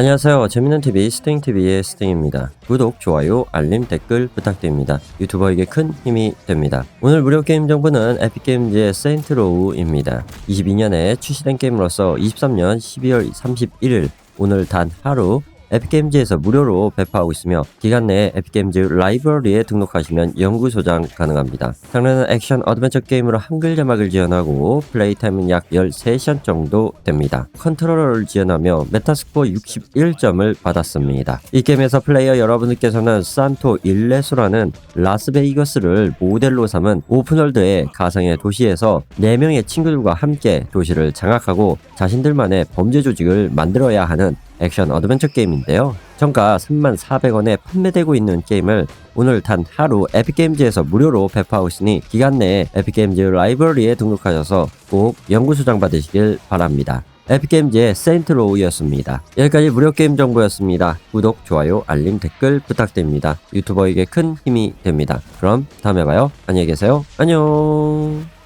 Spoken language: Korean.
안녕하세요. 재밌는 TV 스팅 TV의 스팅입니다. 구독, 좋아요, 알림, 댓글 부탁드립니다. 유튜버에게 큰 힘이 됩니다. 오늘 무료 게임 정보는 에픽게임즈의 세인트로우입니다. 22년에 출시된 게임으로서 23년 12월 31일 오늘 단 하루 에픽게임즈에서 무료로 배포하고 있으며 기간 내에 에픽게임즈 라이브러리에 등록하시면 영구 소장 가능합니다. 장르는 액션 어드벤처 게임으로 한글 자막을 지원하고 플레이 타임은 약 13시간 정도 됩니다. 컨트롤러를 지원하며 메타스코어 61점을 받았습니다. 이 게임에서 플레이어 여러분들께서는 산토 일레소라는 라스베이거스를 모델로 삼은 오픈월드의 가상의 도시에서 4명의 친구들과 함께 도시를 장악하고 자신들만의 범죄 조직을 만들어야 하는 액션 어드벤처 게임인데요. 정가 34,400원에 판매되고 있는 게임을 오늘 단 하루 에픽게임즈에서 무료로 배포하고 있으니 기간 내에 에픽게임즈 라이브러리에 등록하셔서 꼭 연구 수장 받으시길 바랍니다. 에픽게임즈의 세인트로우였습니다. 여기까지 무료 게임 정보였습니다. 구독, 좋아요, 알림, 댓글 부탁드립니다. 유튜버에게 큰 힘이 됩니다. 그럼 다음에 봐요. 안녕히 계세요. 안녕.